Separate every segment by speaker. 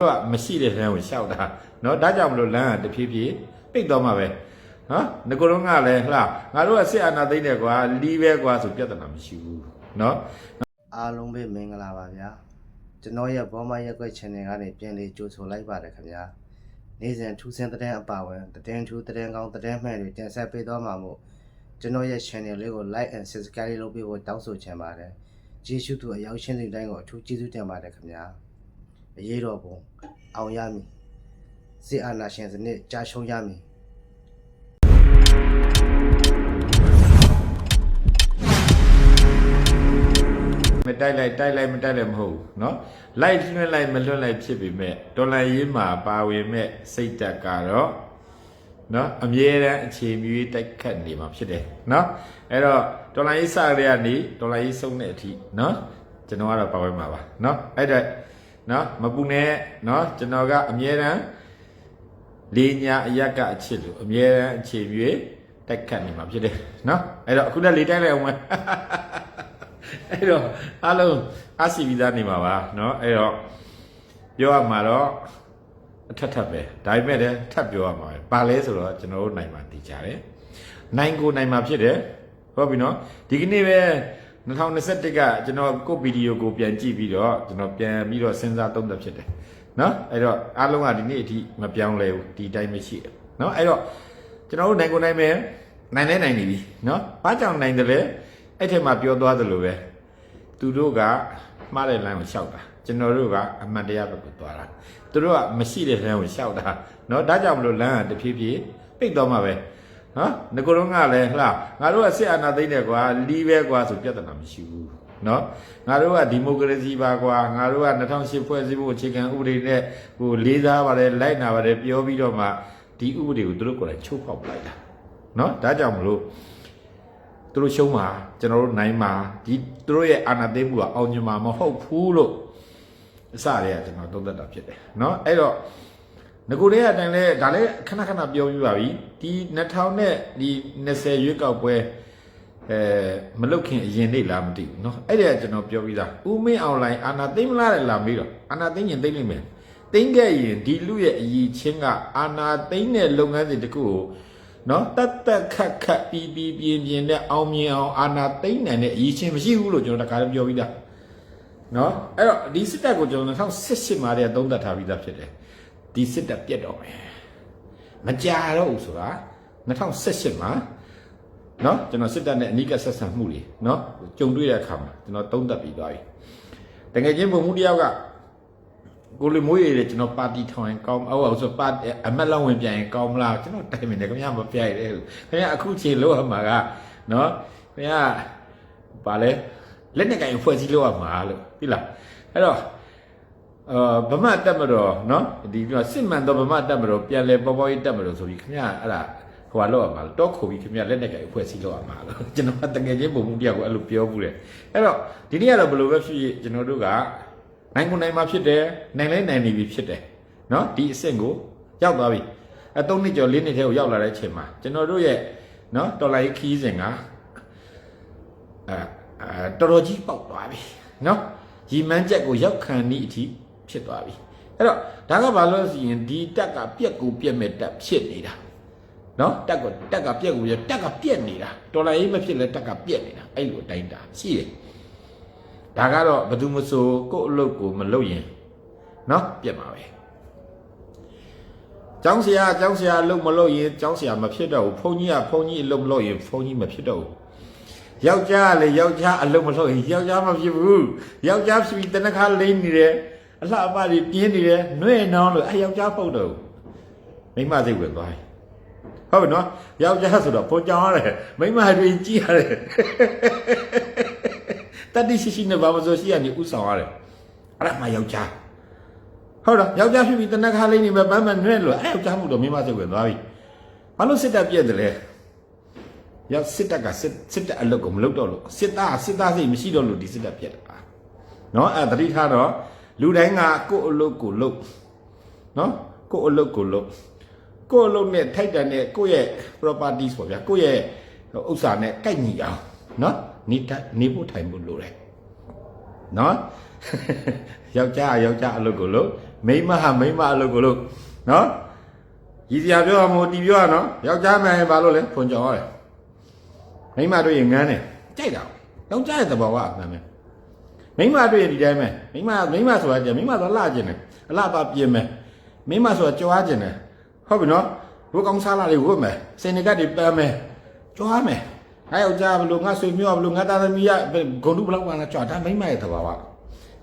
Speaker 1: ကမရှိတဲ့လမ်းကိုရှောက်တာเนาะဒါကြောင့်မလို့လမ်းကတဖြည်းဖြည်းပိတ်တော့မှာပဲနော်ငကိုတော့ကလည်းဟလားငါတို့ကစစ်အာဏာသိမ်းတယ်ကွာလီးပဲကွာဆိုပြဿနာမရှိဘူးเนาะ
Speaker 2: အားလုံးပဲမင်္ဂလာပါဗျာကျွန်တော်ရဲ့ဘောမရက်ွက် channel ကနေပြန်လေးကြိုဆိုလိုက်ပါတယ်ခင်ဗျာနေ့စဉ်ထူးဆန်းတဲ့အပါဝင်သတင်းထူးသတင်းကောင်းသတင်းမှန်တွေတင်ဆက်ပေးသွားမှာမို့ကျွန်တော်ရဲ့ channel လေးကို like and subscribe လုပ်ပေးဖို့တောင်းဆိုချင်ပါတယ်ကျေးဇူးသူအရောက်ရှင်းတဲ့တိုင်းကိုအထူးကျေးဇူးတင်ပါတယ်ခင်ဗျာ အရေးတော်ပုံအောင်ရမည်စစ်အာဏာရှင်စနစ်ကြာရှုံးရမည်
Speaker 1: မတိုက်လိုက်တိုက်လိုက်မတိုက်လိုက်မဟုတ်ဘူးเนาะလိုက်လွှင့်လိုက်မလွှင့်လိုက်ဖြစ်ပေမဲ့ဒေါ်လာရေးမှာပါဝင်မဲ့စိတ်တက်ကတော့เนาะအမြဲတမ်းအခြေမြွေးတိုက်ခတ်နေမှာဖြစ်တယ်เนาะအဲ့တော့ဒေါ်လာရေးစရတဲ့ကနေဒေါ်လာရေးဆုံးတဲ့အထိเนาะကျွန်တော်ကတော့ပါဝင်မှာပါเนาะအဲ့ဒါ နော်မပူနဲ့နော်ကျွန်တော်ကအမြဲတမ်းလေညာအရက်ကအချစ်လို့အမြဲတမ်းအခြေပြေတိုက်ခတ်နေမှာဖြစ်တယ်နော်အဲ့တော့အခုလည်းလေတိုက်လိုက်အောင်မယ်အဲ့တော့အားလုံးအစီပြီးသားနေမှာပါနော်အဲ့တော့ပြောရမှာတော့အထက်ထပ်ပဲဒါပေမဲ့လည်းထပ်ပြောရမှာပဲဘာလဲဆိုတော့ကျွန်တော်တို့နိုင်မှာတည်ကြတယ်နိုင်ကိုနိုင်မှာဖြစ်တယ်ဟုတ်ပြီနော်ဒီကနေ့ပဲ 2021ကကျွန်တော်ကိုဗီဒီယိုကိုပြန်ကြည့်ပြီးတော့ကျွန်တော်ပြန်ပြီးတော့စဉ်းစားသုံးသပ်ဖြစ်တယ်နော်အဲ့တော့အားလုံးကဒီနေ့အထိမပြောင်းလဲဘူးဒီတိုင်းမရှိဘူးနော်အဲ့တော့ကျွန်တော်တို့နိုင်ကုန်နိုင်မယ်နိုင်လဲနိုင်နေပြီနော်ဘာကြောင့်နိုင်တယ်လဲအဲ့ထက်မှပြောသွားသလိုပဲသူတို့ကမှားတဲ့လမ်းကိုလျှောက်တာကျွန်တော်တို့ကအမှန်တရားဘက်ကိုသွားတာသူတို့ကမရှိတဲ့လမ်းကိုလျှောက်တာနော်ဒါကြောင့်မလို့လမ်းကတဖြည်းဖြည်းပိတ်သွားမှာပဲ နော်ငကိုတော့ငါလည်းဟလားငါတို့ကစစ်အာဏာသိမ်းတယ်ကွာလီးပဲကွာဆိုပြဿနာမရှိဘူးနော်ငါတို့ကဒီမိုကရေစီပါကွာငါတို့က2008ဖွဲ့စည်းပုံအခြေခံဥပဒေနဲ့ဟိုလေးစားပါတယ်လိုက်နာပါတယ်ပြောပြီးတော့မှဒီဥပဒေကိုသူတို့ကိုယ်တိုင်ချိုးဖောက်လိုက်တာနော်ဒါကြောင့်မလို့သူတို့ရှုံးမှာကျွန်တော်တို့နိုင်မှာဒီသူတို့ရဲ့အာဏာသိမ်းမှုကအောင်မြင်မှာမဟုတ်ဘူးလို့အစတည်းကကျွန်တော်သုံးသပ်တာဖြစ်တယ်နော်အဲ့တော့ ငကိုတဲ့အတိုင်းလဲဒါလည်းခဏခဏပြောပြပါပြီဒီ2000နဲ့ဒီ20ရွေးကောက်ပွဲအဲမလုတ်ခင်အရင်နေ့လားမသိဘူးเนาะအဲ့ဒါကကျွန်တော်ပြောပြီးသားဦးမင်းအောင်လိုင်းအာဏာသိမ်းမလားလားမေးတော့အာဏာသိမ်းရင်သိမ်းလိမ့်မယ်သိမ်းခဲ့ရင်ဒီလူရဲ့အည်ချင်းကအာဏာသိမ်းတဲ့လုပ်ငန်းစဉ်တစ်ခုကို နော်တက်တက်ခတ်ခတ်ပီပီပြင်းပြင်းနဲ့အောင်မြင်အောင်အာနာသိမ့်နိုင်တဲ့အရေးချင်းမရှိဘူးလို့ကျွန်တော်တခါတည်းပြောပြီးသားနော်အဲ့တော့ဒီစစ်တပ်ကိုကျွန်တော်2018မှာတည်းကသုံးသပ်ထားပြီးသားဖြစ်တယ် ဒီစစ်တပ်ပြတ်တော့မယ်မကြာတော့ဘူးဆိုတာ2018မှာနော်ကျွန်တော်စစ်တပ်နဲ့အနိကဆက်ဆံမှုတွေနော်ကြုံတွေ့တဲ့အခါမှာကျွန်တော်သုံးသပ်ပြီးသွားပြီတကယ်ချင်းပုံမှုတစ်ယောက်ကကိုလေမိုးရည်လေကျွန်တော်ပါတီထောင်ရင်ကောင်းအောက်ဆိုပါအမက်လောင်းဝင်ပြန်ရင်ကောင်းမလားကျွန်တော်တိုင်မင်တယ်ခင်ဗျာမပြိုက်တယ်ခင်ဗျာအခုချိန်လို့ရမှာကနော်ခင်ဗျာဗာလဲလက်နဲ့ကင်ဖွဲ့စည်းလို့ရမှာလို့ပြီလားအဲ့တော့ အာဗမာတက်မတော်နော်ဒီပြစစ်မှန်တော့ဗမာတက်မတော်ပြန်လဲပေါ်ပေါ်ရေးတက်မတော်ဆိုပြီးခင်ဗျာအဲ့ဒါဟိုကလောက်ရမှာတော့ခုပြီးခင်ဗျာလက်နဲ့ကြိုက်အဖွဲ့စည်းလောက်ရမှာလို့ကျွန်တော်ကတကယ်ချင်းပုံမှုတရားကိုအဲ့လိုပြောဘူးတယ်အဲ့တော့ဒီနေ့ကတော့ဘယ်လိုပဲဖြစ်ဖြစ်ကျွန်တော်တို့ကနိုင်ကုန်နိုင်မှာဖြစ်တယ်နိုင်လဲနိုင်နေပြီဖြစ်တယ်နော်ဒီအဆင့်ကိုရောက်သွားပြီအဲ၃နှစ်ကျော်၄နှစ်ထဲကိုရောက်လာတဲ့အချိန်မှာကျွန်တော်တို့ရဲ့နော်တော်လိုက်ခီးစဉ်ကအဲတော်တော်ကြီးပေါက်သွားပြီနော်ရီမန်းချက်ကိုရောက်ခံသည့်အထိ ဖြစ်သွားပြီအဲ့တော့ဒါကဘာလို့ဆိုရင်ဒီတက်ကပြက်ကိုပြက်မဲ့တက်ဖြစ်နေတာနော်တက်ကတက်ကပြက်ကိုပြက်တက်ကပြက်နေတာတော်လိုင်းရေးမဖြစ်လဲတက်ကပြက်နေတာအဲ့လိုအတိုင်းတာရှိတယ်ဒါကတော့ဘသူမဆိုကို့အလုပ်ကိုမလုပ်ရင်နော်ပြက်ပါပဲကျောင်းဆရာကျောင်းဆရာအလုပ်မလုပ်ရင်ကျောင်းဆရာမဖြစ်တော့ဘူးဘုန်းကြီးကဘုန်းကြီးအလုပ်မလုပ်ရင်ဘုန်းကြီးမဖြစ်တော့ဘူးယောက်ျားကလည်းယောက်ျားအလုပ်မလုပ်ရင်ယောက်ျားမဖြစ်ဘူးယောက်ျားဖြစ်ပြီးတနခါလိမ့်နေတယ် အလှအပတွေပြင်းနေတယ်နှွဲ့နှောင်းလို့အဲယောက်ျားပုတ်တော့ဘူးမိမစိတ်ဝင်သွားပြီဟုတ်ပြီနော်ယောက်ျားဆိုတော့ပေါ်ကြောင်ရတယ်မိမတွေကြည့်ရတယ်တတိရှိရှိနဲ့ဘာမဆိုရှိရနေဥဆောင်ရတယ်အဲ့ဒါမှယောက်ျားဟုတ်လားယောက်ျားဖြစ်ပြီးတနက်ခါလေးနေပဲပန်းပန်းနွဲ့လို့အဲ့ယောက်ျားမှုတော့မိမစိတ်ဝင်သွားပြီဘာလို့စစ်တပ်ပြည့်တယ်လဲရောက်စစ်တပ်ကစစ်စစ်တပ်အလုပ်ကိုမလုပ်တော့လို့စစ်သားစစ်သားစိတ်မရှိတော့လို့ဒီစစ်တပ်ပြည့်တာနော်အဲ့တတိထားတော့ လူတိုင်းကကိုယ့်အလုပ်ကိုလုပ်နော်ကိုယ့်အလုပ်ကိုလုပ်ကိုယ့်အလုပ်နဲ့ထိုက်တန်တဲ့ကိုယ့်ရဲ့ properties ပေါ့ဗျာကိုယ့်ရဲ့ဥစ္စာနဲ့ကိုက်ညီအောင်နော်နေထိုင်နေဖို့ထိုင်ဖို့လိုတယ်နော်ယောက်ျားကယောက်ျားအလုပ်ကိုလုပ်မိန်းမဟာမိန်းမအလုပ်ကိုလို့နော်ရည်စရာပြောရမို့တီပြောရနော်ယောက်ျားမှန်ရင်ဘာလို့လဲဖွန်ကြော်ရတယ်မိန်းမတို့ရင်ငန်းတယ်ကြိုက်တာယောက်ျားရဲ့သဘောကအမှန်ပဲ မိန်းမတို့ရင်ဒီတိုင်းပဲမိန်းမမိန်းမဆိုတာကြမိန်းမဆိုတာလှကျင်တယ်အလှပါပြင်မယ်မိန်းမဆိုတာကြွားကျင်တယ်ဟုတ်ပြီနော်ဘုကောင်းစားလာတွေဝတ်မယ်စင်နကတ်တွေပန်းမယ်ကြွားမယ်ငါယောက်ျားဘလို့ငါဆွေမျိုးဘလို့ငါသားသမီးရဂုံတုဘလောက်ကလာကြွားဒါမိန်းမရဲ့သဘောက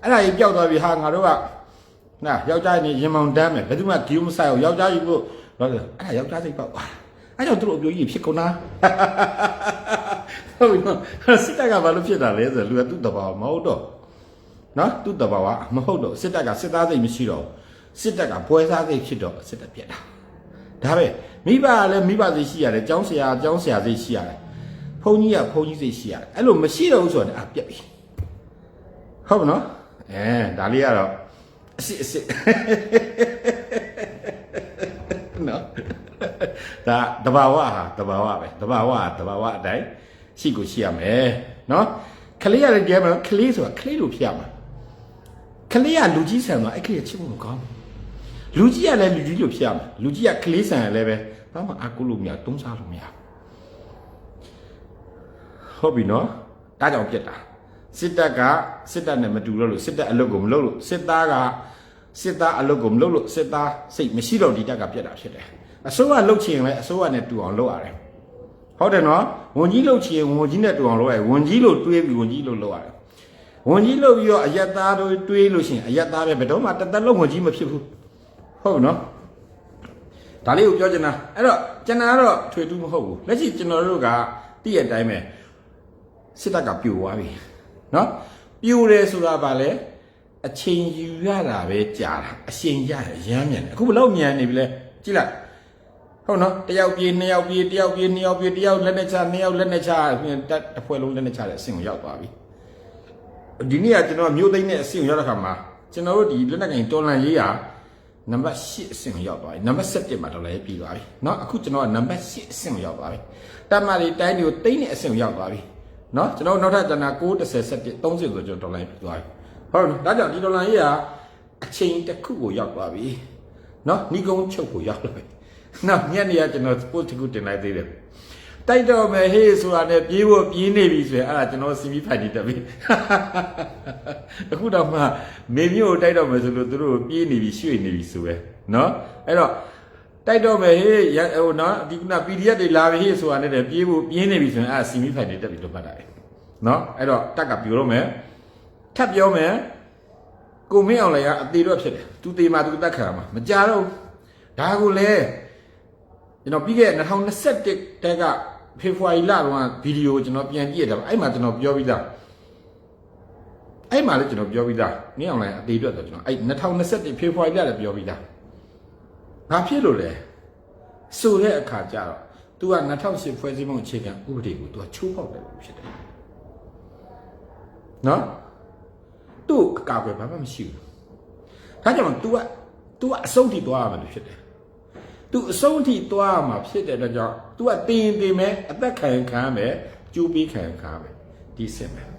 Speaker 1: အဲ့ဒါကြီးပျောက်သွားပြီဟာငါတို့ကနာယောက်ျားနေရင်မောင်တမ်းမယ်ဘယ်သူမှဂီယူမဆိုင်ဘူးယောက်ျားကြီးကိုဘာလဲအဲ့ဒါယောက်ျားစိတ်ပေါ့အဲ့ကြောင့်သူတို့အပြိုကြီးဖြစ်ကုန်တာဟုတ်ပြီနော်စစ်တပ်ကဘာလို့ဖြစ်တာလဲဆိုလူကသူ့တဘာမဟုတ်တော့ နော်သူ့တဘာကမဟုတ်တော့စစ်တပ်ကစစ်သားစိတ်မရှိတော့စစ်တပ်ကပွဲစားစိတ်ဖြစ်တော့စစ်တပ်ပြက်တာဒါပဲမိဘကလည်းမိဘစိတ်ရှိရတယ်ကျောင်းဆရာကျောင်းဆရာစိတ်ရှိရတယ်ဘုန်းကြီးကဘုန်းကြီးစိတ်ရှိရတယ်အဲ့လိုမရှိတော့ဘူးဆိုတော့အာပြက်ပြီဟုတ်ပါနော်အဲဒါလေးကတော့အစ်စ်အစ်စ်နော်ဒါတဘာဝဟာတဘာဝပဲတဘာဝဟာတဘာဝအတိုင်းရှိကိုရှိရမယ်နော်ခလေးရတယ်တရားမှာခလေးဆိုတာခလေးလိုဖြစ်ရမှာ ခလေးကလူကြီးဆန်တော့အဲ့ခလေးကချစ်ဖို့မကောင်းဘူးလူကြီးကလည်းလူကြီးလိုဖြစ်ရမှာလူကြီးကခလေးဆန်ရလည်းပဲဘာမှအကုလို့မရတုံးစားလို့မရဟုတ်ပြီနော်ဒါကြောင့်ပြက်တာစစ်တပ်ကစစ်တပ်နဲ့မတူတော့လို့စစ်တပ်အလုပ်ကိုမလုပ်လို့စစ်သားကစစ်သားအလုပ်ကိုမလုပ်လို့စစ်သားစိတ်မရှိတော့ဒီတပ်ကပြတ်တာဖြစ်တယ်အစိုးရလှုပ်ချင်လဲအစိုးရနဲ့တူအောင်လုပ်ရတယ်ဟုတ်တယ်နော်ဝန်ကြီးလှုပ်ချင်ဝန်ကြီးနဲ့တူအောင်လုပ်ရတယ်ဝန်ကြီးလို့တွေးပြီးဝန်ကြီးလို့လုပ်ရတယ် ဝန်ကြီးလုပ်ပြီးတော့အယက်သားတို့တွေးလို့ရှိရင်အယက်သားပဲဘယ်တော့မှတစ်သက်လုံးဝန်ကြီးမဖြစ်ဘူးဟုတ်နော်ဒါလေးကိုပြောချင်တာအဲ့တော့ကျွန်တော်ကတော့ထွေတူးမဟုတ်ဘူးလက်ရှိကျွန်တော်တို့ကတည့်ရတဲ့အတိုင်းပဲစစ်တပ်ကပြိုသွားပြီနော်ပြိုတယ်ဆိုတာဗာလဲအချိန်ယူရတာပဲကြာတာအချိန်ရရမ်းမြန်တယ်အခုဘယ်လောက်မြန်နေပြီလဲကြည့်လိုက်ဟုတ်နော်တယောက်ပြေးနှစ်ယောက်ပြေးတယောက်ပြေးနှစ်ယောက်ပြေးတယောက်လက်နဲ့ချနှစ်ယောက်လက်နဲ့ချတက်တစ်ဖွဲ့လုံးလက်နဲ့ချတဲ့အဆင့်ကိုရောက်သွားပြီ ဒီနေ့ကကျွန်တော်မြို့သိမ်းတဲ့အဆင့်ကိုရောက်တဲ့ခါမှာကျွန်တော်တို့ဒီလက်နက်ကင်တော်လန်ရေးရာနံပါတ်8အဆင့်ကိုရောက်သွားပြီနံပါတ်7မှာတော်လည်းပြီးသွားပြီเนาะအခုကျွန်တော်ကနံပါတ်8အဆင့်ကိုရောက်သွားပြီတတ်မှတွေတိုင်းတွေကိုတိမ့်တဲ့အဆင့်ကိုရောက်သွားပြီ နော်ကျွန်တော်နောက်ထပ်ကျန်တာ9 10 17 30ဆိုကျွန်တော်ဒေါ်လာပြီးသွားပြီဟုတ်ပြီဒါကြောင့်ဒီဒေါ်လာကြီးကအချိန်တစ်ခုကိုရောက်သွားပြီနော်ညီကုန်းချုပ်ကိုရောက်လာပြီနောက်ညနေကကျွန်တော် post တစ်ခုတင်လိုက်သေးတယ် တိုက်တော့မယ်ဟေးဆိုတာနဲ့ပြေးဖို့ပြေးနေပြီဆိုရင်အဲ့ဒါကျွန်တော် CV ဖိုင်တက်ပြီအခုတော့မှမေမျိုးကိုတိုက်တော့မယ်ဆိုလို့သူတို့ပြေးနေပြီရွှေ့နေပြီဆိုပဲနော်အဲ့တော့တိုက်တော့မယ်ဟေးရဟိုနော်ဒီကန PDF တွေလာပြီဟေးဆိုတာနဲ့တည်းပြေးဖို့ပြင်းနေပြီဆိုရင်အဲ့ဒါ semi fight တွေတက်ပြီလို့မှတ်တာပဲနော်အဲ့တော့တက်ကပြိုတော့မယ်ထပ်ပြောမယ်ကိုမင်းအောင်လည်းကအသေးတော့ဖြစ်တယ်သူသေးမှသူတက်ခံမှာမကြတော့ဘူးဒါကိုလေကျွန်တော်ပြီးခဲ့တဲ့2021တက်က ဖေဖော်ဝါရီလတုန်းကဗီဒီယိုကျွန်တော်ပြန်ကြည့်ရတာအဲ့မှာကျွန်တော်ပြောပြီးသားအဲ့မှာလည်းကျွန်တော်ပြောပြီးသားမင်းအောင်လည်းအသေးတော့ကျွန်တော်အဲ့2021ဖေဖော်ဝါရီလလည်းပြောပြီးသား ဘာဖြစ်လို့လဲဆိုတဲ့အခါကျတော့ तू က2008ဖွဲ့စည်းပုံအခြေခံဥပဒေကို तू ကချိုးဖောက်တယ်လို့ဖြစ်တယ်နော်သူ့အကာအကွယ်ဘာမှမရှိဘူးဒါကြောင့် तू က तू ကအဆုံးထိသွားရမှာလို့ဖြစ်တယ် तू အဆုံးထိသွားရမှာဖြစ်တဲ့အတွက်ကြောင့် तू ကတင်တင်မဲ့အသက်ခံခံမယ်ကျူးပြီးခံခံမယ်ဒီစင်မယ်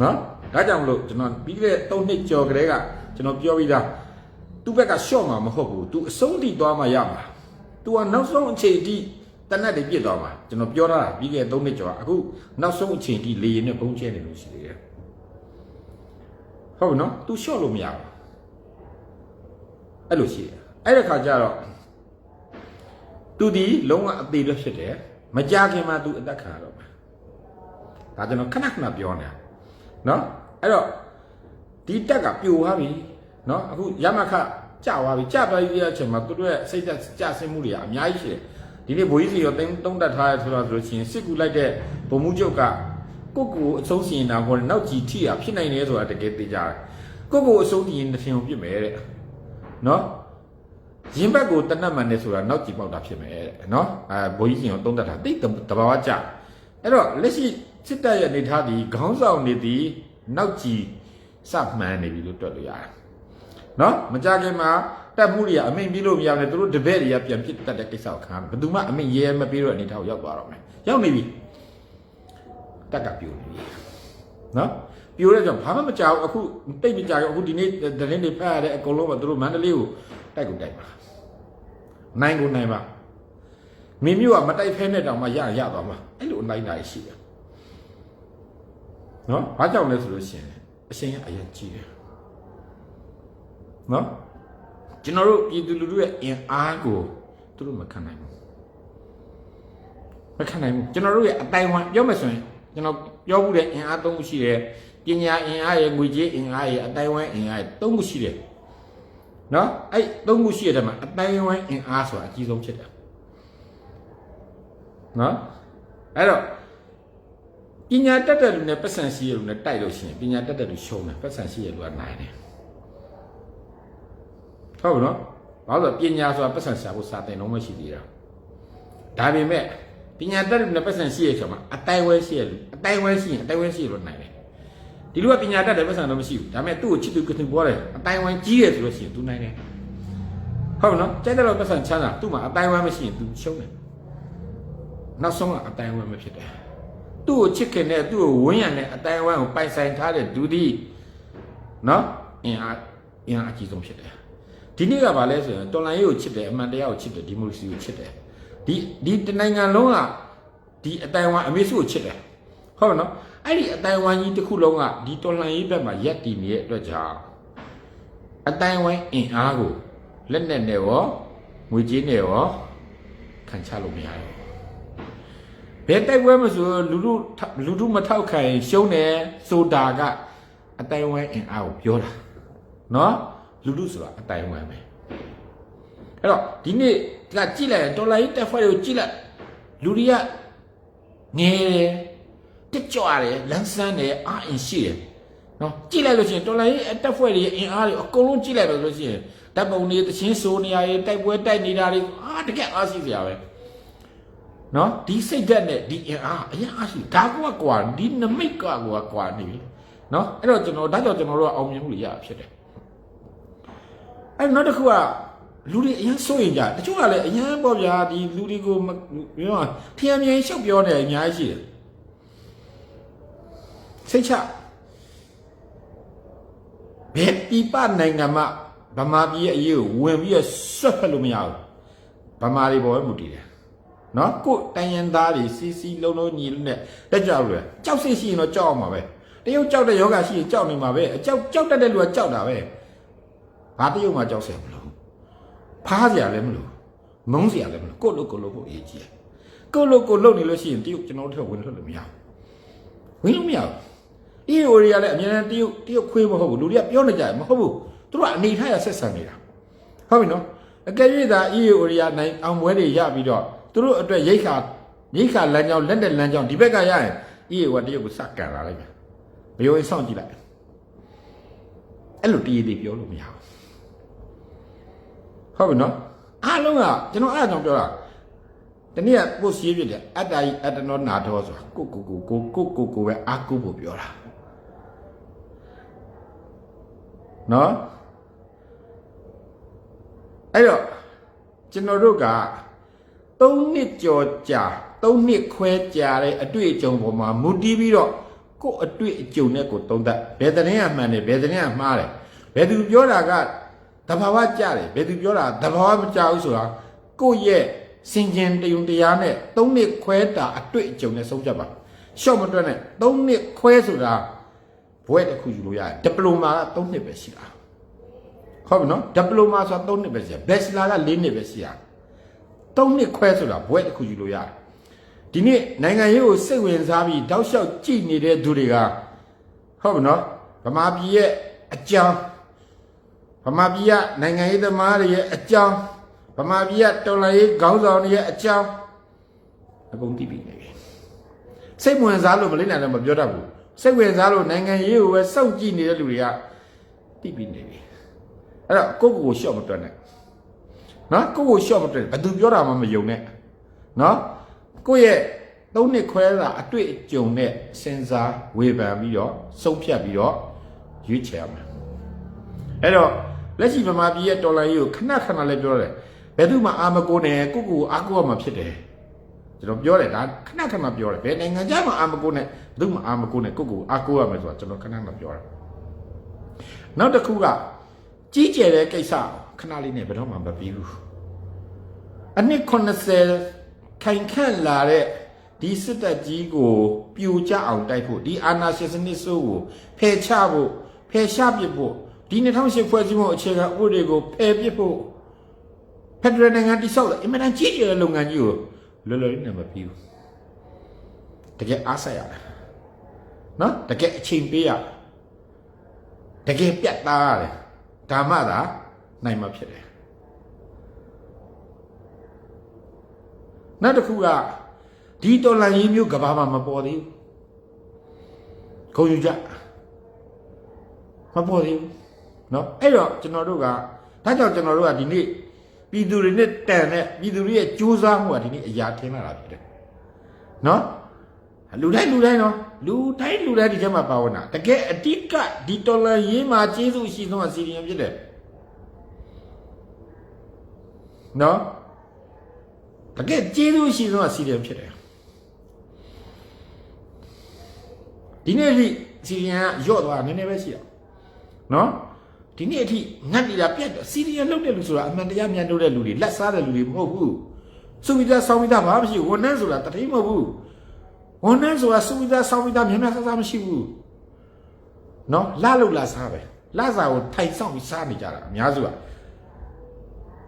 Speaker 1: နော်ဒါကြောင့်မလို့ကျွန်တော်ပြီးခဲ့တဲ့3နှစ်ကျော်ကလေးကကျွန်တော်ပြောပြီးသား သူ့ဘက်ကရှော့မှာမဟုတ်ဘူး तू အဆုံးထိသွားမှရမှာ तू ကနောက်ဆုံးအချိန်အထိတနက်တွေပြစ်သွားမှာကျွန်တော်ပြောထားတာပြီးခဲ့တဲ့3နှစ်ကျော်အခုနောက်ဆုံးအချိန်အထိလေရင်နဲ့ဘုံကျဲနေလို့ရှိသေးတယ်ဟုတ်ပြီနော် तू ရှော့လို့မရဘူးအဲ့လိုရှိတယ် အဲ့ဒီခါကျတော့သူဒီလုံးဝအသေးပဲဖြစ်တယ်မကြခင်မှာသူအသက်ခံရတော့မှာဒါကျွန်တော်ခဏခဏပြောနေတာနော်အဲ့တော့ဒီတက်ကပြိုသွားပြီနော်အခုရမခကြသွားပြီကြသွားပြီတဲ့အချိန်မှာသူတို့ရဲ့စိတ်သက်ကြဆင်းမှုတွေကအများကြီးရှိတယ်ဒီနေ့ဘိုးကြီးစီရောတုံးတုံးတက်ထားရဆိုတော့ဆိုလို့ရှိရင်စစ်ကူလိုက်တဲ့ဗိုလ်မှူးချုပ်ကကိုကိုအဆုံးစီရင်တာဟောတယ်နောက်ကြီးထိတာဖြစ်နိုင်တယ်ဆိုတာတကယ်သိကြတယ်ကိုကိုအဆုံးစီရင်တဲ့ရှင်ကိုပြစ်မယ်တဲ့နော် ရင်ဘက်ကိုတနတ်မှန်နေဆိုတာနောက်ကြည့်ပေါက်တာဖြစ်မယ်တဲ့နော်အဲဘိုးကြီးရှင်ကိုတုံးတက်တာတိတ်တဘာဝကြအဲ့တော့လက်ရှိစစ်တပ်ရဲ့အနေထားဒီခေါင်းဆောင်နေသည်နောက်ကြည့်စမှန်နေပြီလို့တွက်လို့ရတယ်နော်မကြခင်မှာတက်မှုတွေကအမိန်ပြီးလို့မရဘူးလေသူတို့တပည့်တွေကပြန်ဖြစ်တတ်တဲ့ကိစ္စကိုခံဘယ်သူမှအမိန်ရဲမပြီးတော့အနေထားကိုရောက်သွားတော့မယ်ရောက်နေပြီတက်ကပြိုနေပြီနော်ပြိုတဲ့ကြောင့်ဘာမှမကြောက်အခုတိတ်မကြောက်အခုဒီနေ့သတင်းတွေဖတ်ရတဲ့အကုန်လုံးကသူတို့မန္တလေးကိုတိုက်ကုန်တိုက်ပါ နိုင်ကိုနိုင်ပါမင်းမျိုးကမတိုက်ဖဲနဲ့တောင်မှရရသွားမှာအဲ့လိုနိုင်တာရှိတယ်နော်ဘာကြောင့်လဲဆိုလို့ရှိရင်အရှင်ကအရင်ကြီးတယ်နော်ကျွန်တော်တို့ပြည်သူလူထုရဲ့အင်အားကိုသူတို့မခံနိုင်ဘူးမခံနိုင်ဘူးကျွန်တော်တို့ရဲ့အတိုင်ဝမ်ပြောမယ်ဆိုရင်ကျွန်တော်ပြောမှုတဲ့အင်အားသုံးခုရှိတယ်ပညာအင်အားရဲ့ငွေကြေးအင်အားရဲ့အတိုင်ဝမ်အင်အားရဲ့သုံးခုရှိတယ် နော်အဲ့သုံးခုရှိတဲ့မှာအတိုင်ဝမ်အင်အားဆိုတာအကြီးဆုံးဖြစ်တယ်နော်အဲ့တော့ပညာတတ်တဲ့လူနဲ့ပတ်စံရှိရလူနဲ့တိုက်လို့ရှိရင်ပညာတတ်တဲ့လူရှုံးတယ်ပတ်စံရှိရလူကနိုင်တယ်ဟုတ်ပြီနော်ဘာလို့လဲပညာဆိုတာပတ်စံရှာဖို့စာတင်လုံးမရှိသေးတာဒါပေမဲ့ပညာတတ်တဲ့လူနဲ့ပတ်စံရှိရဆိုမှာအတိုင်ဝဲရှိရလူအတိုင်ဝဲရှိရင်အတိုင်ဝဲရှိရလူနိုင်တယ် ဒီလူကပညာတတ်တယ်ပတ်စံတော့မရှိဘူးဒါပေမဲ့သူ့ကိုချစ်သူကတင်ပေါ်တယ်အတိုင်ဝဲကြီးရဆိုလို့ရှိရင် तू နိုင်တယ်ဟုတ်ပြီနော်ကြိုက်တဲ့လောက်ပတ်စံချမ်းသာသူ့မှာအတိုင်ဝဲမရှိရင် तू ရှုံးတယ်နောက်ဆုံးကအတိုင်ဝဲမဖြစ်တယ်သူ့ကိုချစ်ခင်တဲ့သူ့ကိုဝန်းရံတဲ့အတိုင်းအဝိုင်းကိုပိုင်ဆိုင်ထားတဲ့ဒုတိနော်အင်အားအင်အားအကြီးဆုံးဖြစ်တယ်ဒီနေ့ကဘာလဲဆိုရင်တော်လိုင်းရေးကိုချစ်တယ်အမှန်တရားကိုချစ်တယ်ဒီမိုကရေစီကိုချစ်တယ်ဒီဒီတနိုင်ငံလုံးကဒီအတိုင်းအဝိုင်းအမေစုကိုချစ်တယ် ဟုတ်နော်အဲ့ဒီအတိုင်းအဝိုင်းကြီးတစ်ခုလုံးကဒီတော်လိုင်းရေးဘက်မှာရက်တည်နေတဲ့အတွက်ကြောင့်အတိုင်းအဝိုင်းအင်အားကိုလက်နဲ့နဲ့ရောငွေကြေးနဲ့ရောခံချလို့မရဘူးဘယ်တိုက်ပွဲမဆိုလူလူလူလူမထောက်ခံရင်ရှုံးတယ်ဆိုတာကအတိုင်ဝဲအင်အားကိုပြောတာနော်လူလူဆိုတာအတိုင်ဝဲပဲအဲ့တော့ဒီနေ့ကကြည့်လိုက်ရင်ဒေါ်လာကြီးတက်ဖွဲ့ကိုကြည့်လိုက်လူတွေကငယ်တယ် တက်ကြွတယ်လန်းဆန်းတယ်အားအင်ရှိတယ်နော်ကြည့်လိုက်လို့ရှိရင်ဒေါ်လာကြီးတက်ဖွဲ့တွေအင်အားတွေအကုန်လုံးကြည့်လိုက်ပါလို့ရှိရင်ဓာတ်ပုံတွေတချင်းဆိုနေရတွေတိုက်ပွဲတိုက်နေတာတွေအားတကယ်အားရှိစရာပဲနော်ဒီစိတ်ဓာတ်နဲ့ဒီအင်အားအရင်အားရှိဒါကကွာဒီနမိတ်ကကွာကွာနေပြီနော်အဲ့တော့ကျွန်တော်ဒါကြောင့်ကျွန်တော်တို့ကအောင်မြင်မှုတွေရဖြစ်တယ်အဲ့နောက်တစ်ခုကလူတွေအရင်စိုးရင်ကြတချို့ကလည်းအရင်ပေါ့ဗျာဒီလူတွေကိုမပြောထျံမြိုင်ရှောက်ပြောနေအများကြီးရှိတယ် စိတ်ချဘယ်ပြပနိုင်ငံမှာဗမာပြည်ရဲ့အရေးကိုဝင်ပြီးဆွတ်ဖက်လို့မရဘူးဗမာတွေပေါ်ပဲမူတည်တယ်နော်ကိုတိုင်းရင်းသားတွေစီစီလုံးလုံးညီလုံးနဲ့လက်ကြောက်လို့ကြောက်စိတ်ရှိရင်တော့ကြောက်အောင်ပါပဲတရုတ်ကြောက်တဲ့ယောဂရှိရင်ကြောက်နေမှာပဲအကြောက်ကြောက်တတ်တဲ့လူကကြောက်တာပဲဘာတရုတ်မှကြောက်စရာမလိုဖားစရာလည်းမလိုမုန်းစရာလည်းမလိုကိုလို့ကိုလို့ကိုအရေးကြီးတယ်ကိုလို့ကိုလို့နေလို့ရှိရင်တရုတ်ကျွန်တော်တို့ထက်ဝင်ထွက်လို့မရဘူးဝင်လို့မရဘူး အီယိုရီကလည်းအများနဲ့တရုတ်တရုတ်ခွေးမဟုတ်ဘူးလူတွေကပြောနေကြတယ်မဟုတ်ဘူးသူတို့ကအနေထားရဆက်ဆံနေတာဟုတ်ပြီနော်အကယ်၍သာအီယိုရီကနိုင်အောင်ပွဲတွေရပြီးတော့သူတို့အတွက်ရိတ်ခါရိတ်ခါလမ်းကြောင်းလက်တဲ့လမ်းကြောင်းဒီဘက်ကရရင်အေးဝတရုတ်ကိုစကန်လာလိုက်မယ်ဘယိုရင်စောင့်ကြည့်လိုက်အဲ့လိုတည်ရည်ပြောလို့မရဘူးဟုတ်ပြီနော်အားလုံးကကျွန်တော်အဲ့အကြောင်းပြောတာတနည်းကပို့စီးပြတယ်အတ္တကြီးအတ္တနောနာတော်ဆိုတာကိုကိုကိုကိုကိုကိုကိုပဲအာကုဖို့ပြောတာ နော်အဲ့တော့ကျွန်တော်တို့က၃နှစ်ကျော်ကြာ၃နှစ်ခွဲကြာတဲ့အတွေ့အကြုံပေါ်မှာမူတည်ပြီးတော့ကိုယ့်အတွေ့အကြုံနဲ့ကိုယ်သုံးသပ်ဘယ်သတင်းကမှန်တယ်ဘယ်သတင်းကမှားတယ်ဘယ်သူပြောတာကတဘာဝကြတယ်ဘယ်သူပြောတာတဘာဝမကြဘူးဆိုတာကိုယ့်ရဲ့စင်ကြင်တယုံတရားနဲ့၃နှစ်ခွဲတာအတွေ့အကြုံနဲ့ဆုံးဖြတ်ပါရှော့မတွက်နဲ့၃နှစ်ခွဲဆိုတာ ဘွဲတစ်ခုယူလို့ရတယ်ဒီပလိုမာက၃နှစ်ပဲရှိတာဟုတ်ပြီနော်ဒီပလိုမာဆိုတာ၃နှစ်ပဲရှိတာဘက်ချလာက၄နှစ်ပဲရှိတာသုံးနှစ်ခွဲဆိုတာဘွဲတစ်ခုယူလို့ရတယ်ဒီနေ့နိုင်ငံရေးကိုစိတ်ဝင်စားပြီးတောက်လျှောက်ကြည့်နေတဲ့သူတွေကဟုတ်ပြီနော်ဗမာပြည်ရဲ့အကြောင်းဗမာပြည်ကနိုင်ငံရေးသမားတွေရဲ့အကြောင်းဗမာပြည်ကတော်လှန်ရေးခေါင်းဆောင်တွေရဲ့အကြောင်းအကုန်သိပြီနေပြီစိတ်ဝင်စားလို့မလိမ့်နိုင်လည်းမပြောတတ်ဘူး စိတ်ဝင်စားလို့နိုင်ငံရေးကိုပဲစောင့်ကြည့်နေတဲ့လူတွေကသိပြီနေပြီအဲ့တော့ကိုယ့်ကိုယ်ကိုရှော့မတွက်နဲ့နော်ကိုယ့်ကိုရှော့မတွေ့ဘယ်သူပြောတာမှမယုံနဲ့နော်ကိုယ့်ရဲ့သုံးနှစ်ခွဲတာအတွေ့အကြုံနဲ့စဉ်းစားဝေဖန်ပြီးတော့ဆုံးဖြတ်ပြီးတော့ရွေးချယ်ရမယ်အဲ့တော့လက်ရှိဗမာပြည်ရဲ့တော်လိုင်းကြီးကိုခဏခဏလေးပြောတယ်ဘယ်သူမှအာမကိုနဲ့ကိုယ့်ကိုယ်အာကိုရမှာဖြစ်တယ် ကျွန်တော်ပြောတယ်ဒါခဏခဏပြောတယ်ဘယ်နိုင်ငံကြမှာအာမကိုနဲ့ဘယ်သူမှအာမကိုနဲ့ကိုယ့်ကိုယ်အာကိုရမယ်ဆိုတာကျွန်တော်ခဏခဏပြောတယ်နောက်တစ်ခုကကြီးကျယ်တဲ့ကိစ္စခဏလေးနဲ့ဘယ်တော့မှမပြီးဘူးအနှစ်80ခိုင်ခန့်လာတဲ့ဒီစစ်တပ်ကြီးကိုပြိုကျအောင်တိုက်ဖို့ဒီအာဏာရှင်စနစ်ဆိုးကိုဖယ်ချဖို့ဖယ်ရှားပစ်ဖို့ဒီ2008ဖွဲ့စည်းမှုအခြေခံဥပဒေကိုဖယ်ပစ်ဖို့ဖက်ဒရယ်နိုင်ငံတိဆောက်တဲ့အင်မတန်ကြီးကျယ်တဲ့လုပ်ငန်းကြီးကို လွယ်လွယ်လေးနဲ့မပြီးဘူးတကယ်အားဆက်ရတယ်နော်တကယ်အချိန်ပေးရတယ်တကယ်ပြတ်သားရတယ်ဒါမှသာနိုင်မှာဖြစ်တယ်နောက်တစ်ခုကဒီတော်လန်ရေးမျိုးကဘာမှမပေါ်သေးဘူးခုံယူကြမပေါ်သေးဘူးเนาะအဲ့တော့ကျွန်တော်တို့ကဒါကြောင့်ကျွန်တော်တို့ကဒီနေ့ ပြည်သူတွေနဲ့တန်တဲ့ပြည်သူတွေရဲ့ကြိုးစားမှုကဒီနေ့အရာထင်လာတာဖြစ်တယ်နော်လူတိုင်းလူတိုင်းနော်လူတိုင်းလူတိုင်းဒီချက်မှာပါဝင်တာတကယ်အတိကဒီတော်လန်ရေးမှာကျေးဇူးရှိဆုံးအစီအရင်ဖြစ်တယ်နော်တကယ်ကျေးဇူးရှိဆုံးအစီအရင်ဖြစ်တယ်ဒီနေ့ဒီအစီအရင်ကရော့သွားတာနည်းနည်းပဲရှိတာနော် ဒီနေ့အထိငတ်နေတာပြတ်တယ်စီရီယံလုတ်တဲ့လူဆိုတာအမှန်တရားမြန်လို့တဲ့လူတွေလက်စားတဲ့လူတွေမဟုတ်ဘူးစုဝိဒါဆောင်းဝိဒါဘာမှမရှိဘူးဝန်ထမ်းဆိုတာတတိမဟုတ်ဘူးဝန်ထမ်းဆိုတာစုဝိဒါဆောင်းဝိဒါမြန်မြန်ဆဆမရှိဘူးနော်လာလုတ်လာစားပဲလာစားကိုထိုင်ဆောင်ပြီးစားနေကြတာအများစုက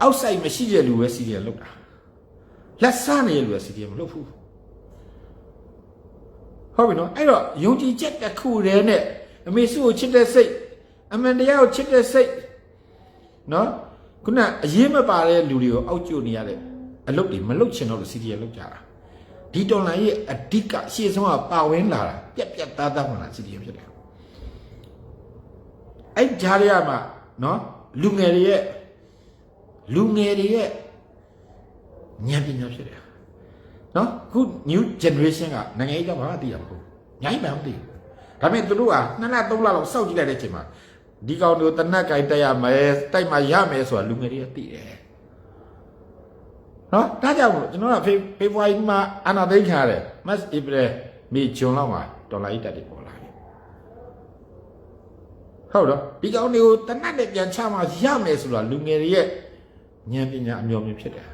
Speaker 1: အောက်ဆိုင်မရှိတဲ့လူပဲစီရီယံလုတ်တာလက်စားနေတဲ့လူကစီရီယံမလုတ်ဘူးဟုတ်ပြီနော်အဲ့တော့ယုံကြည်ချက်တစ်ခုတည်းနဲ့အမေစုကိုချစ်တဲ့စိတ် အမှန်တရားကိုချစ်တဲ့စိတ်နော်ခုနအရေးမပါတဲ့လူတွေကိုအောက်ကျနေရတဲ့အလုပ်တွေမလုပ်ချင်တော့လို့စီရီယယ်လုပ်ကြတာဒီတော်လိုင်းရဲ့အဓိကရှေ့ဆုံးကပါဝင်လာတာပြက်ပြက်သားသားဝင်လာစီရီယယ်ဖြစ်တယ်အဲ့ဂျားရမှာနော်လူငယ်တွေရဲ့လူငယ်တွေရဲ့ဉာဏ်ပညာဖြစ်တယ်နော်အခု new generation ကနိုင်ငံရေးကြောင့်ဘာမှသိရမဟုတ်ညာကြီးမှမသိဘူးဒါပေမဲ့သူတို့ကနှစ်လသုံးလလောက်စောင့်ကြည့်လိုက်တဲ့အချိန်မှာ ဒီကောင်တို့တနက်ကင်တက်ရမယ်တိုက်မှရမယ်ဆိုတာလူငယ်တွေကသိတယ်နော်ဒါကြောင့်မို့ကျွန်တော်ကဖေဖေဖော်ဝါရီမှာအနာသိမ်းခါတယ်မတ်ဧပြီမေဂျွန်လောက်မှာဒေါ်လာကြီးတက်တယ်ပေါ်လာပြီဟုတ်တော့ဒီကောင်တွေကိုတနက်နဲ့ပြန်ချမှရမယ်ဆိုတာလူငယ်တွေရဲ့ဉာဏ်ပညာအမျိုးမျိုးဖြစ်တယ်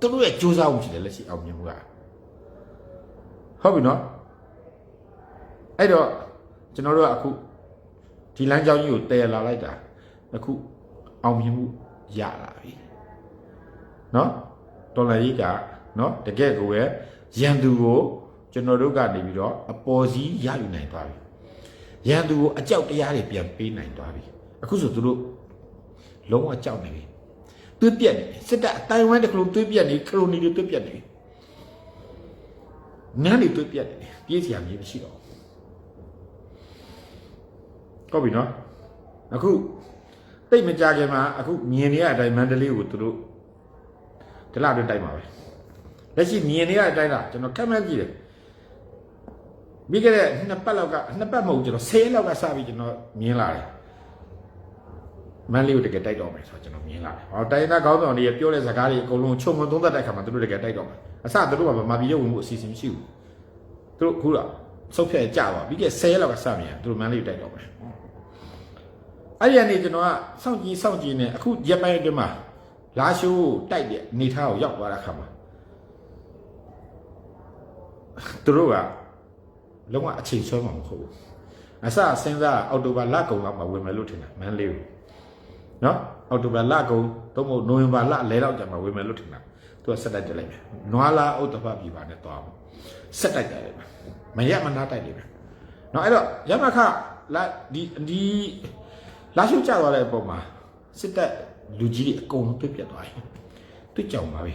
Speaker 1: သူတို့ရဲ့စူးစမ်းမှုရှိတယ်လက်ရှိအောင်မြင်မှုကဟုတ်ပြီနော်အဲ့တော့ ကျွန်တော်တို့ကအခုဒီလမ်းကြောင်းကြီးကိုတည်လာလိုက်တာအခုအောင်မြင်မှုရလာပြီနော်တော်လည်းကြီးကနော်တကယ်ကိုပဲရန်သူကိုကျွန်တော်တို့ကနေပြီးတော့အပေါ်စီးရယူနိုင်သွားပြီရန်သူကိုအကြောက်တရားတွေပြန်ပေးနိုင်သွားပြီအခုဆိုသူတို့လုံးဝကြောက်နေပြီသွေးပြက်နေတယ်စစ်တပ်အတိုင်းဝိုင်းတစ်ခလုံးသွေးပြက်နေခရိုနီတွေသွေးပြက်နေနန်းတွေသွေးပြက်နေတယ်ပြေးစရာမြေမရှိတော့ဘူး ဟုတ်ပြီနော်အခုတိတ်မကြခင်မှာအခုမြင်နေရတဲ့အတိုင်းမန္တလေးကိုသူတို့ဒီလအတွင်းတိုက်မှာပဲလက်ရှိမြင်နေရတဲ့အတိုင်းလားကျွန်တော်ကတ်မှန်းကြည့်တယ်ပြီးခဲ့တဲ့နှစ်ပတ်လောက်ကနှစ်ပတ်မဟုတ်ဘူးကျွန်တော်10လောက်ကစပြီးကျွန်တော်မြင်လာတယ်မန်လေးကိုတကယ်တိုက်တော့မယ်ဆိုတော့ကျွန်တော်မြင်လာတယ်။ဟောတိုင်းသားကောင်းဆောင်တွေပြောတဲ့စကားတွေအကုန်လုံးချုံမသုံးသက်တဲ့အခါမှာသူတို့တကယ်တိုက်တော့မယ်။အစသူတို့ကဗမာပြည်ရဲ့ဝင်မှုအစီအစဉ်မရှိဘူး။သူတို့ခုတော့ဆုတ်ဖြတ်ကြပါပြီးခဲ့10ရက်လောက်ကစမြင်သူတို့မန်လေးကိုတိုက်တော့မယ်။ အဲ့ဒီကနေကျွန်တော်ကစောင့်ကြည့်စောင့်ကြည့်နေအခုရက်ပိုင်းအတွင်းမှာလာရှိုးတိုက်တဲ့အနေထားကိုရောက်သွားတဲ့အခါမှာသူတို့ကလုံးဝအချိန်ဆွဲမှာမဟုတ်ဘူး။အစစဉ်းစားအောက်တိုဘာလကုန်လောက်မှာဝင်မယ်လို့ထင်တာမန်လေးကိုနော်အောက်တိုဘာလကုန်တော့မဟုတ်နိုဝင်ဘာလအလဲတော့ကြာမှာဝင်မယ်လို့ထင်တာသူကဆက်တိုက်တက်လိုက်မယ်နွားလာဥတ္တပပြည်ပါနဲ့တွားမယ်ဆက်တိုက်တက်လိုက်မယ်မရမနာတိုက်လိုက်မယ်နော်အဲ့တော့ရမခလာဒီဒီ လာရှုကြသွားတဲ့အပုံမှာစစ်တပ်လူကြီးတွေအကုန်လုံးပြတ်ပြတ်သွားတယ်တွေ့ကြောင်ပါပဲ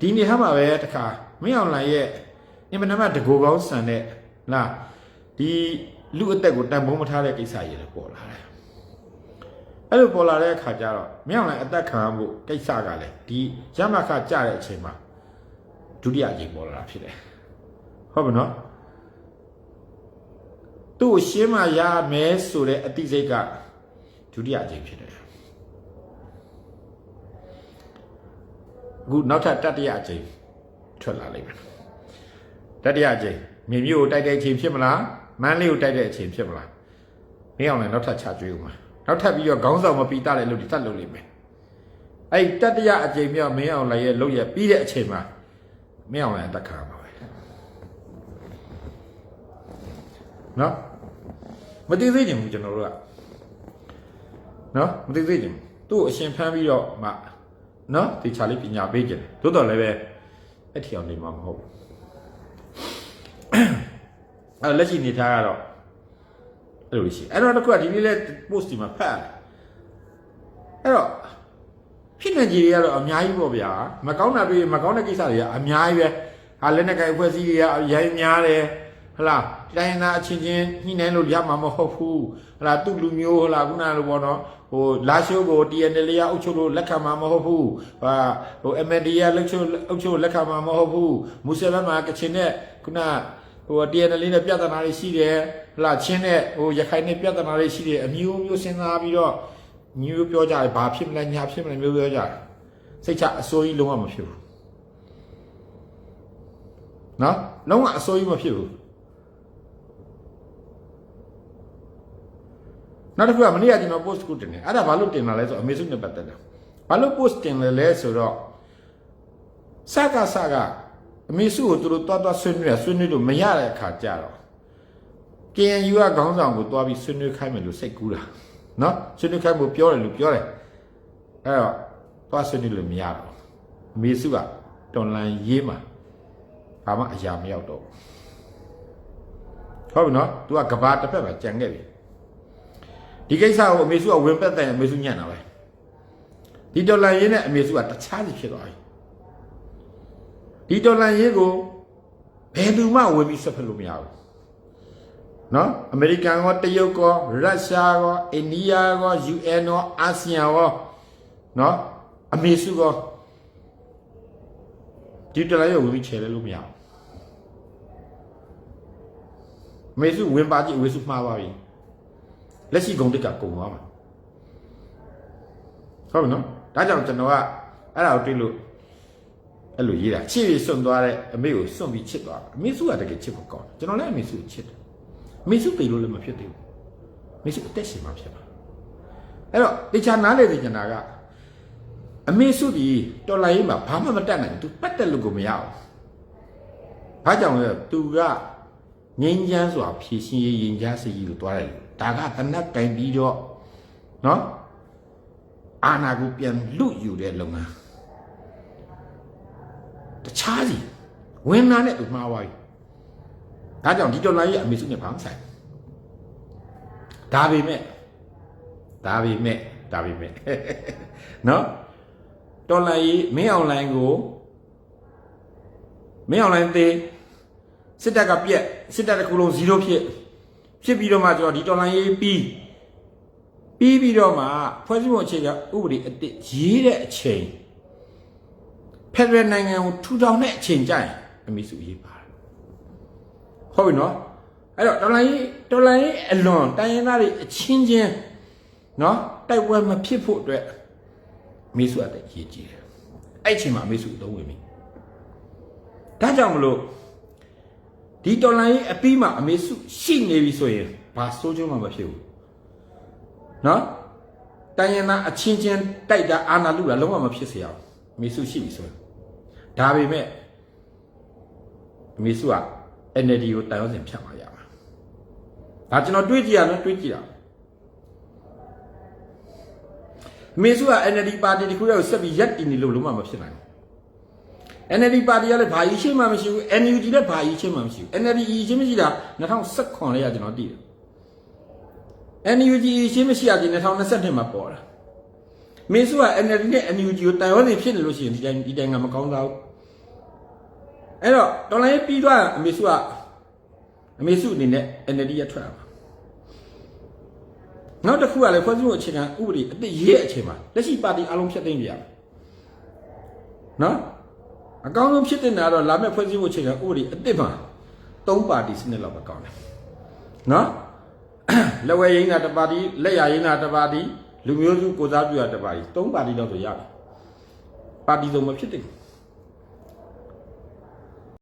Speaker 1: ဒီနေ့ဟာမှာပဲတခါမင်းအောင်လှိုင်ရဲ့အင်မတန်မှတကူကောင်းဆန်တဲ့လားဒီလူအသက်ကိုတန်ဖိုးမထားတဲ့ကိစ္စကြီးလည်းပေါ်လာတယ်အဲ့လိုပေါ်လာတဲ့အခါကျတော့မင်းအောင်လည်းအသက်ခံရဖို့ကိစ္စကလည်းဒီရမခကြတဲ့အချိန်မှာဒုတိယအချိန်ပေါ်လာတာဖြစ်တယ်ဟုတ်ပြီနော်သူ့ကိုရှင်းမရမယ်ဆိုတဲ့အတိစိတ်က ဒုတိယအချိန်ဖြစ်တယ်အခုနောက်ထပ်တတိယအကြိမ်ထွက်လာလိမ့်မယ်တတိယအကြိမ်မြေမျိုးကိုတိုက်တဲ့အချိန်ဖြစ်မလားမန်းလေးကိုတိုက်တဲ့အချိန်ဖြစ်မလားမင်းအောင်လည်းနောက်ထပ်ချကြွေးဦးမှာနောက်ထပ်ပြီးတော့ခေါင်းဆောင်မပီတာလည်းလို့ဒီတတ်လို့လိမ့်မယ်အဲ့ဒီတတိယအကြိမ်မြောက်မင်းအောင်လည်းရဲ့လုပ်ရပြီးတဲ့အချိန်မှာမင်းအောင်လည်းအသက်ခံရမှာပဲနော်မသိသေးချင်ဘူးကျွန်တော်တို့က နော်မသိသေးချင်ဘူးသူ့ကိုအရှင်ဖမ်းပြီးတော့မှနော်ဒီချာလေးပညာပေးကြတယ်သို့တော်လည်းပဲအဲ့ထီအောင်နေမှာမဟုတ်ဘူးအဲ့လက်ရှိနေထားကတော့အဲ့လိုရှိအဲ့တော့တစ်ခုကဒီနေ့လဲ post ဒီမှာဖတ်ရတယ်အဲ့တော့ဖြစ်နေကြီးတွေကတော့အများကြီးပေါ့ဗျာမကောင်းတာတွေ့ရင်မကောင်းတဲ့ကိစ္စတွေကအများကြီးပဲဟာလက်နဲ့ကိုင်အဖွဲ့အစည်းတွေကရိုင်းများတယ် ဟလာတိုင်းနာအချင်းချင်းညှိနှိုင်းလို့ရမှာမဟုတ်ဘူးဟလာသူ့လူမျိုးဟလာခုနလိုပေါ့နော်ဟိုလာရှိုးကို TNL ရအုပ်ချုပ်လို့လက်ခံမှာမဟုတ်ဘူးဟာဟို MND ရလက်ချုပ်အုပ်ချုပ်လက်ခံမှာမဟုတ်ဘူးမူဆလင်မှာကချင်နဲ့ခုနဟို TNL နဲ့ပြဿနာတွေရှိတယ်ဟလာချင်းနဲ့ဟိုရခိုင်နဲ့ပြဿနာတွေရှိတယ်အမျိုးမျိုးစဉ်းစားပြီးတော့ညမျိုးပြောကြတယ်ဘာဖြစ်မလဲညာဖြစ်မလဲမျိုးပြောကြတယ်စိတ်ချအစိုးရလုံးဝမဖြစ်ဘူးနော်လုံးဝအစိုးရမဖြစ်ဘူး နောက်တစ်ခုကမနေ့ကကျွန်တော် post ကိုတင်တယ်အဲ့ဒါဘာလို့တင်လာလဲဆိုအမေစုနဲ့ပတ်သက်တာဘာလို့ post တင်လဲလဲဆိုတော့စကားစကားအမေစုကိုသူတို့တွားတွားဆွေးနွေးရဆွေးနွေးလို့မရတဲ့အခါကြတော့ KNU ကခေါင်းဆောင်ကိုတွားပြီးဆွေးနွေးခိုင်းမယ်လို့စိတ်ကူးတာနော်ဆွေးနွေးခိုင်းဖို့ပြောတယ်လို့ပြောတယ်အဲ့တော့တွားဆွေးနွေးလို့မရတော့အမေစုကတော်လန်ရေးမှာဘာမှအရာမရောက်တော့ဟုတ်ပြီနော် तू ကကဘာတစ်ဖက်မှာကြံခဲ့ပြီ ဒီကိစ္စကိုအမေစုကဝင်ပက်တယ်အမေစုညံ့တာပဲဒီဒေါ်လာရင်းနဲ့အမေစုကတခြားစီဖြစ်သွားပြီဒီဒေါ်လာရင်းကိုဘယ်သူမှဝင်ပြီးဆက်ဖက်လို့မရဘူးနော်အမေရိကန်ရောတရုတ်ရောရုရှားရောအိန္ဒိယရော UN ရောအာဆီယံရောနော်အမေစုရောဒီဒေါ်လာရင်းကိုဝင်ပြီးချေလဲလို့မရဘူးအမေစုဝင်ပါကြည့်အမေစုမှားပါပြီ လက်ရှိဂုံတက်ကကုံသွားမှာဟုတ်ပြီနော်ဒါကြောင့်ကျွန်တော်ကအဲ့ဒါကိုတွေ့လို့အဲ့လိုရေးတာချစ်ပြီးစွန့်သွားတဲ့အမေကိုစွန့်ပြီးချစ်သွားအမေစုကတကယ်ချစ်ဖို့ကောင်းတယ်ကျွန်တော်လည်းအမေစုကိုချစ်တယ်အမေစုပေလို့လည်းမဖြစ်သေးဘူးအမေစုအသက်ရှင်မှဖြစ်မှာအဲ့တော့တေချာနားလေသိကျင်တာကအမေစုဒီတော်လိုင်းမှာဘာမှမတတ်နိုင်ဘူး तू ပတ်သက်လို့ကိုမရဘူးဘာကြောင့်လဲ तू ကငင်းချမ်းစွာဖြည့်ရှင်းရေးရင်ကြားစီကြီးကိုတွားတယ် ဒါကတနက်ကင်ပြီးတော့နော်အာနာကိုပြန်လူယူတဲ့လုပ်ငန်းတခြားစီဝင်နာနဲ့သူမှားသွားပြီဒါကြောင့်ဒီဒေါ်လာကြီးအမေစုနဲ့ဘာမှဆိုင်ဒါပေမဲ့ဒါပေမဲ့ဒါပေမဲ့နော်ဒေါ်လာကြီးမင်းအွန်လိုင်းကိုမင်းအွန်လိုင်းသေးစစ်တပ်ကပြက်စစ်တပ်တစ်ခုလုံး0ဖြစ် ဖြစ်ပြီးတော့မှကျွန်တော်ဒီတော်လိုင်းရေးပြီးပြီးပြီးတော့မှဖွဲ့စည်းပုံအခြေခံဥပဒေအတစ်ရေးတဲ့အချိန်ဖက်ဒရယ်နိုင်ငံကိုထူထောင်တဲ့အချိန်ကျရင်အမိစုရေးပါတယ်ဟုတ်ပြီနော်အဲ့တော့တော်လိုင်းရေးတော်လိုင်းရေးအလွန်တိုင်းရင်းသားတွေအချင်းချင်းနော်တိုက်ပွဲမဖြစ်ဖို့အတွက်အမိစုအတဲ့ရေးကြည့်တယ်အဲ့အချိန်မှာအမိစုအသုံးဝင်ပြီဒါကြောင့်မလို့ ဒီတော်လိုင်းရေးအပြီးမှာအမေစုရှိနေပြီဆိုရင်ဘာစိုးကျုံးမှမဖြစ်ဘူးနော်တိုင်းရင်းသားအချင်းချင်းတိုက်တာအာနာလူတာလုံးဝမဖြစ်စေရဘူးအမေစုရှိပြီဆိုရင်ဒါပေမဲ့အမေစုက NLD ကိုတိုင်အောင်စင်ဖြတ်มาရမှာဒါကျွန်တော်တွေးကြည့်ရနော်တွေးကြည့်တာအမေစုက NLD ပါတီတခုတည်းကိုဆက်ပြီးရက်တည်နေလို့လုံးဝမဖြစ်နိုင်ဘူး NLD ပါတီကလည်းဘာကြီးရှင်းမှမရှိဘူး NUG လည်းဘာကြီးရှင်းမှမရှိဘူး NLD ကြီးရှင်းမရှိတာ2019လေးကကျွန်တော်တည်တယ် NUG ရှင်းမရှိရခြင်း2022မှာပေါ်တာမင်းစုက NLD နဲ့ NUG ကိုတိုင်ဝမ်နေဖြစ်နေလို့ရှိရင်ဒီတိုင်းဒီတိုင်းကမကောင်းသားဘူးအဲ့တော့တော်လိုင်းပြီးသွားအမေစုကအမေစုအနေနဲ့ NLD ရထွက်လာမှာနောက်တစ်ခုကလည်းဖွဲ့စည်းမှုအခြေခံဥပဒေအစ်ရေးအချိန်မှာလက်ရှိပါတီအလုံးဖြတ်သိမ်းပြရမယ်နော် အကောင်းဆုံးဖြစ်တဲ့နာတော့လာမဲ့ဖွဲ့စည်းမှုအခြေခံဥပဒေအစ်စ်မှာ၃ပါတီစနစ်လောက်ပဲကောင်းတယ်နော်လက်ဝဲရင်းကတစ်ပါတီလက်ရရင်းကတစ်ပါတီလူမျိုးစုကိုစားပြုတာတစ်ပါတီ၃ပါတီလောက်ဆိုရတယ်ပါတီစုံမဖြစ်တဲ့ဘူး